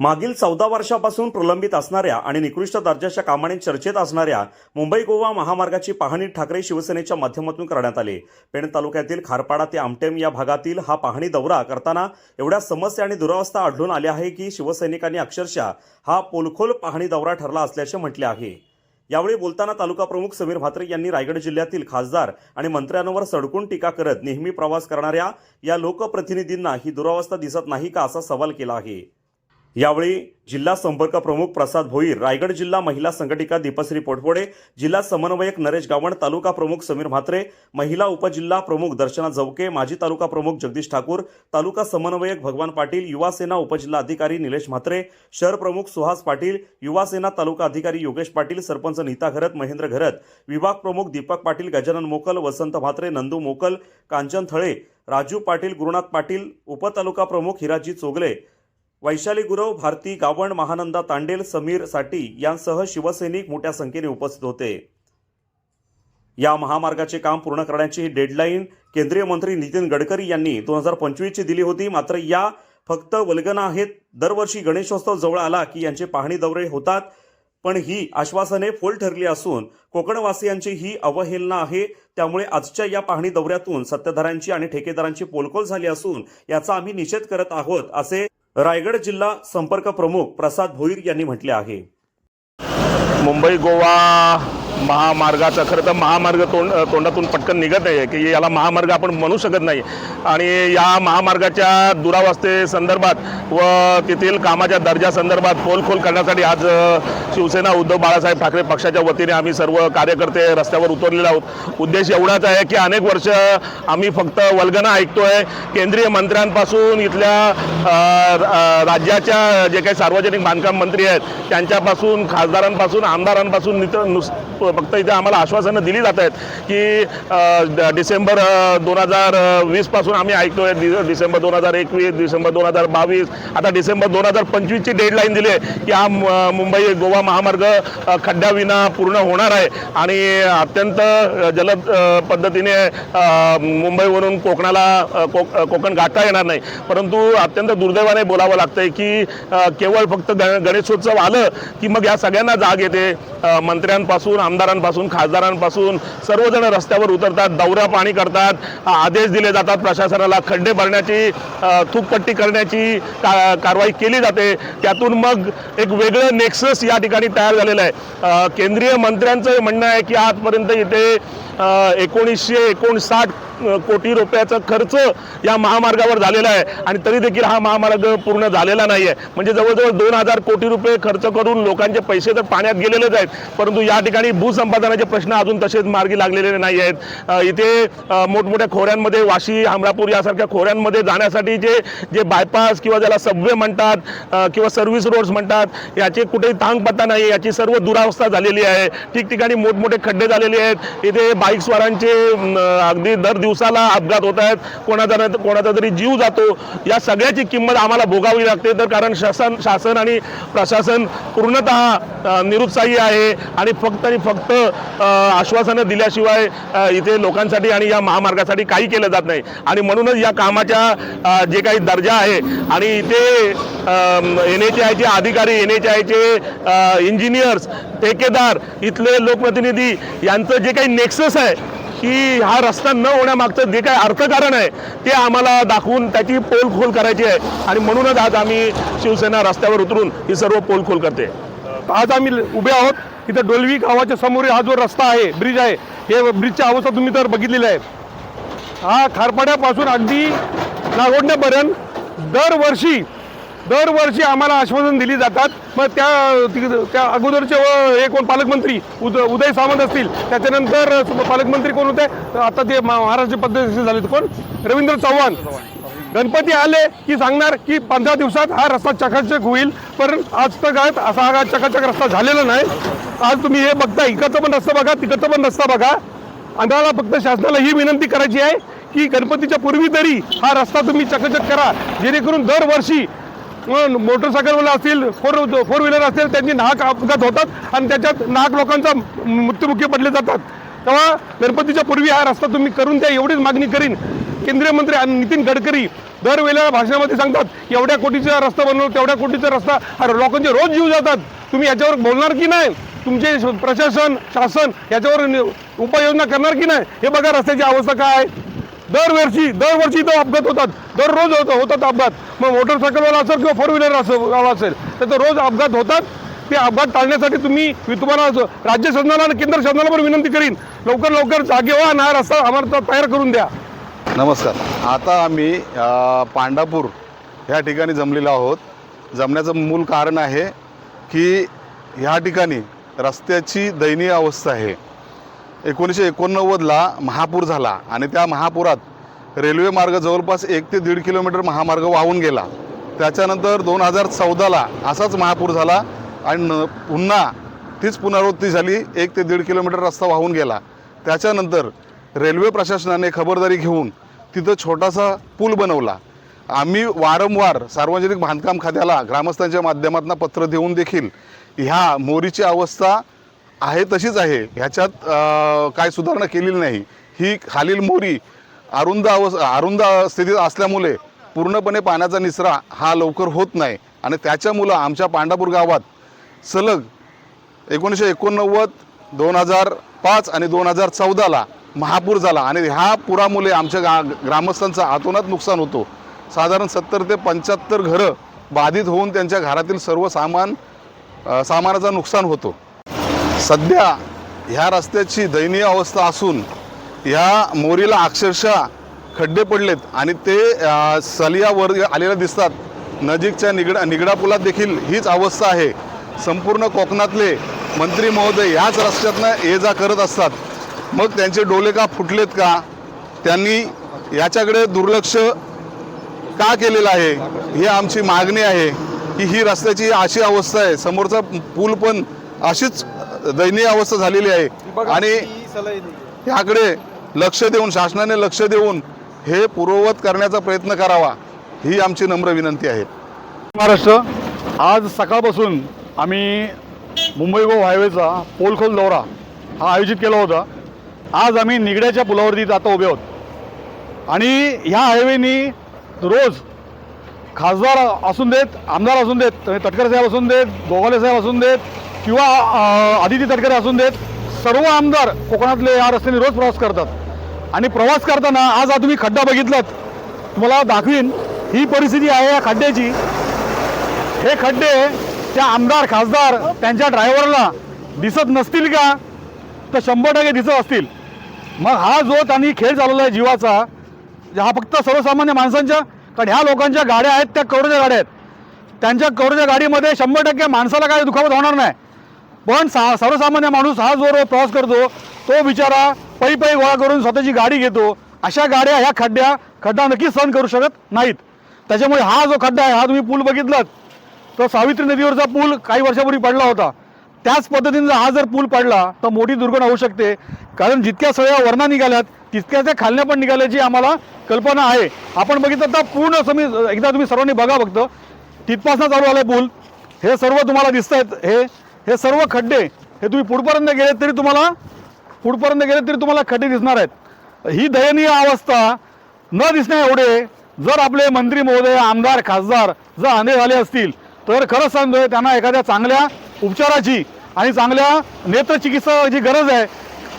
मागील चौदा वर्षापासून प्रलंबित असणाऱ्या आणि निकृष्ट दर्जाच्या कामाने चर्चेत असणाऱ्या मुंबई गोवा महामार्गाची पाहणी ठाकरे शिवसेनेच्या माध्यमातून करण्यात आली. पेण तालुक्यातील खारपाडा ते आमटेम या भागातील हा पाहणी दौरा करताना एवढ्या समस्या आणि दुरावस्था आढळून आल्या आहे की शिवसैनिकांनी अक्षरशः हा पोलखोल पाहणी दौरा ठरला असल्याचे म्हटले आहे. यावेळी बोलताना तालुका प्रमुख समीर भात्रे यांनी रायगड जिल्ह्यातील खासदार आणि मंत्र्यांवर सडकून टीका करत नेहमी प्रवास करणाऱ्या या लोकप्रतिनिधींना ही दुरावस्था दिसत नाही का असा सवाल केला आहे. यावेळी जिल्हा संपर्क प्रमुख प्रसाद भोईर रायगड जिल्हा महिला संघटिका दीपश्री पोटपोडे जिल्हा समन्वयक नरेश गावण तालुका प्रमुख समीर म्हात्रे महिला उपजिल्हा प्रमुख दर्शना जवके माजी तालुका प्रमुख जगदीश ठाकूर तालुका समन्वयक भगवान पाटील युवासेना उपजिल्हा अधिकारी निलेश म्हात्रे शहर प्रमुख सुहास पाटील युवासेना तालुका अधिकारी योगेश पाटील सरपंच नीता घरत महेंद्र घरत विभाग प्रमुख दीपक पाटील गजानन मोकल वसंत म्हात्रे नंदू मोकल कांचन थळे राजू पाटील गुरुनाथ पाटील उपतालुका प्रमुख हिराजी चोगले वैशाली गुरव भारती गावण महानंदा तांडेल समीरसाठी यांसह शिवसैनिक मोठ्या संख्येने उपस्थित होते. या महामार्गाचे काम पूर्ण करण्याची ही डेडलाईन केंद्रीय मंत्री नितीन गडकरी यांनी दोन हजार पंचवीसची दिली होती. मात्र या फक्त वल्गना आहेत. दरवर्षी गणेशोत्सव जवळ आला की यांचे पाहणी दौरे होतात. पण ही आश्वासने फोल ठरली असून कोकणवासियांची ही अवहेलना आहे. त्यामुळे आजच्या या पाहणी दौऱ्यातून सत्ताधाऱ्यांची आणि ठेकेदारांची पोलकोल झाली असून याचा आम्ही निषेध करत आहोत असे रायगड जिल्हा संपर्क प्रमुख प्रसाद भोईर यांनी म्हटले आहे. मुंबई गोवा महामार्गाचा खरं तर महामार्ग तोंड तोंडातून पटकन निघत नाही आहे की याला महामार्ग आपण म्हणू शकत नाही. आणि या महामार्गाच्या दुरावस्थे संदर्भात व तेथील कामाच्या दर्जा संदर्भात खोल करण्यासाठी आज शिवसेना उद्धव बाळासाहेब ठाकरे पक्षाच्या वतीने आम्ही सर्व कार्यकर्ते रस्त्यावर उतरलेले आहोत. उद्देश एवढाच आहे की अनेक वर्ष आम्ही फक्त वल्गना ऐकतोय. केंद्रीय मंत्र्यांपासून इथल्या राज्याच्या जे काही सार्वजनिक बांधकाम मंत्री आहेत त्यांच्यापासून खासदारांपासून आमदारांपासून नित नुस फक्त इथे आम्हाला आश्वासनं दिली जात आहेत की डिसेंबर दोन हजार वीसपासून आम्ही ऐकतोय. डि- डिसेंबर दोन हजार एकवीस डिसेंबर दोन हजार बावीस. आता डिसेंबर दोन हजार पंचवीसची डेडलाईन दिली आहे की हा मुंबई गोवा महामार्ग खड्ड्याविना पूर्ण होणार आहे. आणि अत्यंत जलद पद्धतीने मुंबईवरून कोकणाला कोक- कोकण गाठता येणार नाही. परंतु अत्यंत दुर्दैवाने बोलावं लागतंय की केवळ फक्त गणेशोत्सव आलं की मग या सगळ्यांना जाग येते. मंत्र्यांपासून आमदारांपासून खासदारांपासून सर्वजण रस्त्यावर उतरतात दौरा पाणी करतात. आदेश दिले जातात प्रशासनाला. खड्डे भरण्याची अ, थूकपट्टी करण्याची का कारवाई केली जाते. त्यातून मग एक वेगळं नेक्सस या ठिकाणी तयार झालेलं आहे. केंद्रीय मंत्र्यांचं म्हणणं आहे की आजपर्यंत इथे एकोणीसशे एकोणसाठ कोटी रुपयाचा खर्च या महामार्गावर झालेला आहे. आणि तरी देखील हा महामार्ग पूर्ण झालेला नाही आहे म्हणजे जवळजवळ दोन हजार कोटी रुपये खर्च करून लोकांचे पैसे तर पाण्यात गेलेलेच आहेत. परंतु या ठिकाणी भूसंपादनाचे प्रश्न अजून तसेच मार्गी लागलेले नाही आहेत. इथे मोठमोठ्या खोऱ्यांमध्ये वाशी हमरापूर यासारख्या खोऱ्यांमध्ये जाण्यासाठी जे जे बायपास किंवा ज्याला सबवे म्हणतात किंवा सर्व्हिस रोड्स म्हणतात याचे कुठेही तांग पत्ता नाही याची सर्व दुरावस्था झालेली आहे. ठिकठिकाणी मोठमोठे खड्डे झालेले आहेत. इथे बाईक्सवारांचे अम, अगदी दर दिवसाला अपघात होत आहेत. कोणाचा नाही कोणाचा तरी जीव जातो. या सगळ्याची किंमत आम्हाला भोगावी लागते. तर कारण शासन शासन आणि प्रशासन पूर्णतः निरुत्साही आहे. आणि फक्त आणि फक्त आश्वासनं दिल्याशिवाय इथे लोकांसाठी आणि या महामार्गासाठी काही केलं जात नाही. आणि म्हणूनच या कामाच्या जे काही दर्जा आहे आणि इथे एन एच आयचे अधिकारी एन एच आयचे इंजिनियर्स ठेकेदार इथले लोकप्रतिनिधी यांचं जे काही नेक्सस आहे की हा रस्ता न होण्यामागचं जे काही अर्थकारण आहे ते आम्हाला दाखवून त्याची पोलखोल करायची आहे. आणि म्हणूनच आज आम्ही शिवसेना रस्त्यावर उतरून ही सर्व पोलखोल करते आज आम्ही उभे आहोत. इथं डोलवी गावाच्या समोर हा जो रस्ता आहे ब्रिज आहे हे ब्रिजच्या अवस्था तुम्ही तर बघितलेली आहे. हा खारपाड्यापासून अगदी नागोडण्यापर्यंत दरवर्षी दरवर्षी आम्हाला आश्वासन दिली जातात. मग त्या त्या अगोदरचे हे कोण पालकमंत्री उद उदय सामंत असतील त्याच्यानंतर पालकमंत्री कोण होते? आता ते महाराष्ट्र पद्धती झाले कोण? रवींद्र चव्हाण. गणपती आले की सांगणार की पंधरा दिवसात हा रस्ता चकाचक होईल. पण आज तर काय असा हा चकाचक रस्ता झालेला नाही. आज तुम्ही हे बघता इकडचं पण रस्ता बघा तिकडचं पण रस्ता बघा. आम्हाला फक्त शासनाला ही विनंती करायची आहे की गणपतीच्या पूर्वी तरी हा रस्ता तुम्ही चकचक करा. जेणेकरून दरवर्षी मोटरसायकलवाला असतील फोर फोर व्हीलर असतील त्यांची नाहक अपघात होतात आणि त्याच्यात नाहक लोकांचा मृत्युमुखी पडले जातात. तेव्हा गणपतीच्या पूर्वी हा रस्ता तुम्ही करून द्या एवढीच मागणी करीन. केंद्रीय मंत्री आणि नितीन गडकरी दरवेळेला भाषणामध्ये सांगतात एवढ्या कोटीचा रस्ता बनवलो तेवढ्या कोटीचा रस्ता लोकांचे रोज जीव जातात. तुम्ही याच्यावर बोलणार की नाही? तुमचे प्रशासन शासन याच्यावर उपाययोजना करणार की नाही? हे बघा रस्त्याची अवस्था काय आहे. दरवर्षी दरवर्षी इथं अपघात होतात. दररोज होतो होतात अपघात. मग मोटरसायकलवाला असेल किंवा फोर व्हीलर असेल तर तो रोज अपघात होतात. ते अपघात टाळण्यासाठी तुम्ही मी तुम्हाला राज्य शासनाला आणि केंद्र शासनाला पण विनंती करीन. लवकर लवकर जागे व्हा आणि हा रस्ता आम्हाला तयार करून द्या. नमस्कार. आता आम्ही पांडापूर ह्या ठिकाणी जमलेलो आहोत. जमण्याचं मूल कारण आहे की ह्या ठिकाणी रस्त्याची दयनीय अवस्था आहे. एकोणीसशे एकोणनव्वदला महापूर झाला आणि त्या महापुरात रेल्वे मार्ग जवळपास एक ते दीड किलोमीटर महामार्ग वाहून गेला. त्याच्यानंतर दोन हजार चौदाला असाच महापूर झाला आणि न- पुन्हा तीच पुनरावृत्ती झाली एक ते दीड किलोमीटर रस्ता वाहून गेला. त्याच्यानंतर रेल्वे प्रशासनाने खबरदारी घेऊन तिथं छोटासा पूल बनवला. आम्ही वारंवार सार्वजनिक बांधकाम खात्याला ग्रामस्थांच्या माध्यमातून पत्र देऊन देखील ह्या मोरीची अवस्था आहे तशीच आहे. ह्याच्यात काय सुधारणा केलेली नाही. ही खालील मोरी अरुंद अवस् अरुंद स्थितीत असल्यामुळे पूर्णपणे पाण्याचा निचरा हा लवकर होत नाही. आणि त्याच्यामुळं आमच्या पांडापूर गावात सलग एकोणीसशे एकोणनव्वद दोन हजार पाच आणि दोन हजार चौदाला महापूर झाला. आणि ह्या पुरामुळे आमच्या गा ग्रामस्थांचं आतोनात नुकसान होतो. साधारण सत्तर ते पंच्याहत्तर घरं बाधित होऊन त्यांच्या घरातील सर्व सामान सामानाचा सामानाचं नुकसान होतो. सध्या ह्या रस्त्याची दयनीय अवस्था असून ह्या मोरीला अक्षरशः खड्डे पडलेत आणि ते सलियावर आलेले दिसतात. नजीकच्या निगडा निगडा पुलात देखील हीच अवस्था आहे. संपूर्ण कोकणातले मंत्री महोदय ह्याच रस्त्यातनं ये जा करत असतात. मग त्यांचे डोले का फुटलेत का? त्यांनी याच्याकडे दुर्लक्ष का केलेलं आहे? ही आमची मागणी आहे की ही रस्त्याची अशी अवस्था आहे. समोरचा पूल पण अशीच दयनीय अवस्था झालेली आहे. आणि याकडे लक्ष देऊन शासनाने लक्ष देऊन हे पूर्ववत करण्याचा प्रयत्न करावा ही आमची नम्र विनंती आहे. महाराष्ट्र आज सकाळपासून आम्ही मुंबई गोवा हायवेचा पोलखोल दौरा हा आयोजित केला होता. आज आम्ही निगड्याच्या पुलावरती आता उभे आहोत. आणि ह्या हायवेनी रोज खासदार असून देत आमदार असून देत तटकरे साहेब असून देत गोगाले साहेब असून देत किंवा आदिती तटकरे असून देत सर्व आमदार कोकणातले या रस्त्याने रोज प्रवास करतात. आणि प्रवास करताना आज हा तुम्ही खड्डा बघितलात. तुम्हाला दाखवीन ही परिस्थिती आहे या खड्ड्याची. हे खड्डे त्या आमदार खासदार त्यांच्या ड्रायव्हरला दिसत नसतील का? तर शंभर टक्के दिसत असतील. मग हा जो त्यांनी खेळ चालवला आहे जीवाचा हा फक्त सर्वसामान्य माणसांच्या कारण ह्या लोकांच्या गाड्या आहेत त्या करोडच्या गाड्या आहेत. त्यांच्या करोडच्या गाडीमध्ये शंभर टक्के माणसाला काय दुखापत होणार नाही. पण सा सर्वसामान्य माणूस हा जो रोज प्रवास करतो तो बिचारा पै पै गोळा करून स्वतःची गाडी घेतो. अशा गाड्या ह्या खड्ड्या खड्डा नक्कीच सहन करू शकत नाहीत. त्याच्यामुळे हा जो खड्डा आहे हा तुम्ही पूल बघितलात तर सावित्री नदीवरचा पूल काही वर्षापूर्वी पडला होता. त्याच पद्धतीनं हा जर पूल पडला तर मोठी दुर्घटना होऊ शकते. कारण जितक्या सगळ्या वर्णा निघाल्यात तितक्या त्या खालण्या पण निघाल्याची आम्हाला कल्पना आहे. आपण बघितलं तर पूर्ण समी एकदा तुम्ही सर्वांनी बघा बघतो तिथपासनं चालू आलं पूल. हे सर्व तुम्हाला दिसत आहेत हे हे सर्व खड्डे हे तुम्ही पुढपर्यंत गेले तरी तुम्हाला पुढपर्यंत गेले तरी तुम्हाला खड्डे दिसणार आहेत. ही दयनीय अवस्था न दिसण्या एवढे जर आपले मंत्री महोदय आमदार खासदार जर आंधे झाले असतील तर खरंच सांगतोय त्यांना एखाद्या चांगल्या उपचाराची आणि चांगल्या नेत्रचिकित्साची गरज आहे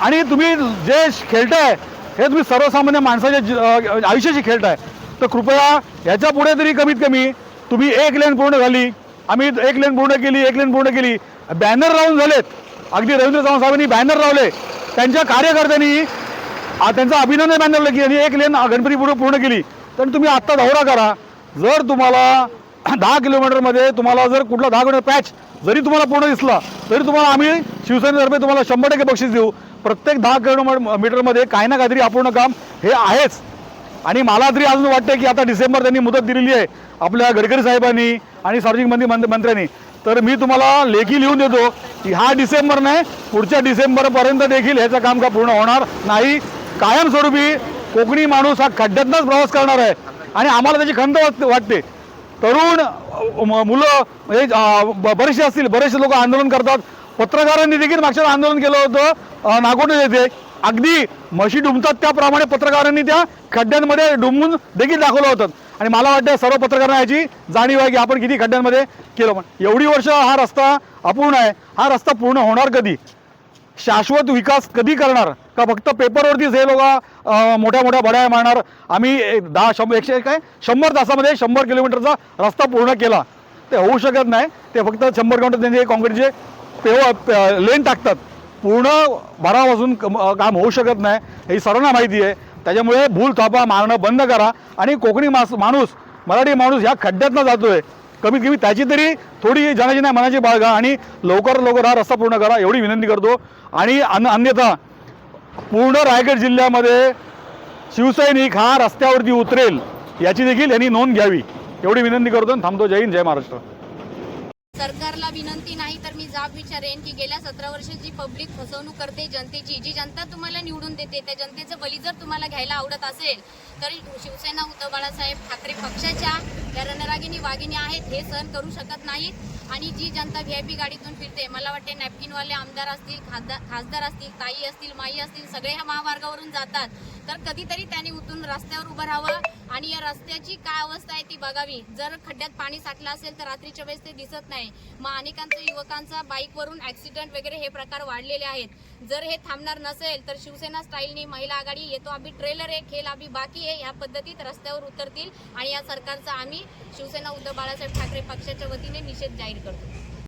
आणि तुम्ही जे खेळताय हे तुम्ही सर्वसामान्य माणसाच्या जी- अं, आयुष्याशी खेळताय तर कृपया याच्यापुढे तरी कमीत कमी तुम्ही एक लेन पूर्ण झाली आम्ही एक लेन पूर्ण केली एक लेन पूर्ण केली बॅनर लावून झालेत. अगदी रवींद्र चव्हाण साहेबांनी बॅनर लावले. त्यांच्या कार्यकर्त्यांनी त्यांचं अभिनंदन बॅनर की आणि एक लेन गणपती पुढे पूर्ण केली. तर तुम्ही आत्ता दौरा करा. जर तुम्हाला दहा किलोमीटरमध्ये तुम्हाला जर कुठला दहा किलोमीटर पॅच जरी तुम्हाला पूर्ण दिसला तरी तुम्हाला आम्ही शिवसेनेतर्फे तुम्हाला शंभर टक्के बक्षीस देऊ. प्रत्येक दहा किलोमीटर मीटरमध्ये काही ना काहीतरी अपूर्ण काम हे आहेच. आणि मला तरी अजून वाटतं की आता डिसेंबर त्यांनी मुदत दिलेली आहे. आपल्या गडकरी साहेबांनी आणि सार्वजनिक मंत्री- मंत्र्यांनी. तर मी तुम्हाला लेखी लिहून देतो की हा डिसेंबर नाही पुढच्या डिसेंबरपर्यंत देखील ह्याचं काम का पूर्ण होणार नाही. कायमस्वरूपी कोकणी माणूस हा खड्ड्यातनंच प्रवास करणार आहे आणि आम्हाला त्याची खंत वाट- वाटते. तरुण म- मुलं म्हणजे, हे ब- बरेचसे असतील बरेचसे लोक आंदोलन करतात. पत्रकारांनी देखील मागच्या आंदोलन केलं होतं नागोटे येथे. अगदी म्हशी डुंबतात त्याप्रमाणे पत्रकारांनी त्या खड्ड्यांमध्ये डुंबून देखील दाखवलं होतं. आणि मला वाटतं सर्व पत्रकारांना याची जाणीव आहे की आपण किती खड्ड्यांमध्ये केलं. पण एवढी वर्ष हा रस्ता अपूर्ण आहे. हा रस्ता पूर्ण होणार कधी? शाश्वत विकास कधी करणार? का फक्त पेपरवरतीच हे लोक मोठ्या मोठ्या बड्या मारणार? आम्ही एक दहा शंभर एकशे काय? शंभर तासामध्ये शंभर किलोमीटरचा रस्ता पूर्ण केला. ते होऊ शकत नाही. ते फक्त शंभर किलोमीटर त्यांचे काँक्रीटचे पेव लेन टाकतात. पूर्ण भरावापासून काम होऊ शकत नाही. ही सर्वांना माहिती आहे. त्याच्यामुळे भूल थापा मारणं बंद करा आणि कोकणी मास माणूस मराठी माणूस ह्या खड्ड्यातनं जातोय. कमीत कमी त्याची तरी थोडी जनाची नाही मनाची बाळगा आणि लवकर लवकर हा रस्ता पूर्ण करा एवढी विनंती करतो. आणि अन अन्यथा पूर्ण रायगड जिल्ह्यामध्ये शिवसैनिक हा रस्त्यावरती उतरेल याची देखील यांनी नोंद घ्यावी. एवढी विनंती करतो आणि थांबतो. जय हिंद जय महाराष्ट्र. सरकारला विनंती नाही तर मी जाब विचारेन की गेल्या सतरा वर्ष जी पब्लिक फसवणूक करते जनतेची जी जनता तुम्हाला निवडून देते त्या जनतेचं बली जर तुम्हाला घ्यायला आवडत असेल तर शिवसेना उद्धव बाळासाहेब ठाकरे पक्षाच्या या रणरागिनी वागिनी आहेत हे सहन करू शकत नाहीत. आणि जी जनता व्ही आय पी गाडीतून फिरते मला वाटते नॅपकिनवाले आमदार असतील खासदार खासदार असतील ताई असतील माई असतील सगळे ह्या महामार्गावरून जातात. तर कधीतरी त्यांनी उतरून रस्त्यावर उभं राहावं आणि या रस्त्याची काय अवस्था आहे ती बघावी. जर खड्ड्यात पाणी साठलं असेल तर रात्रीच्या वेळेस ते दिसत नाही. मग अनेकांचा युवकांचा बाईकवरून ऍक्सिडेंट वगैरे हे प्रकार वाढलेले आहेत. जर हे थांबणार नसेल तर शिवसेना स्टाईलनी महिला आघाडी येतो आम्ही ट्रेलर आहे खेळ आम्ही बाकी आहे ह्या पद्धतीत रस्त्यावर उतरतील आणि या सरकारचा आम्ही शिवसेना उद्धव बाळासाहेब ठाकरे पक्षाच्या वतीने निषेध जाहीर करतो.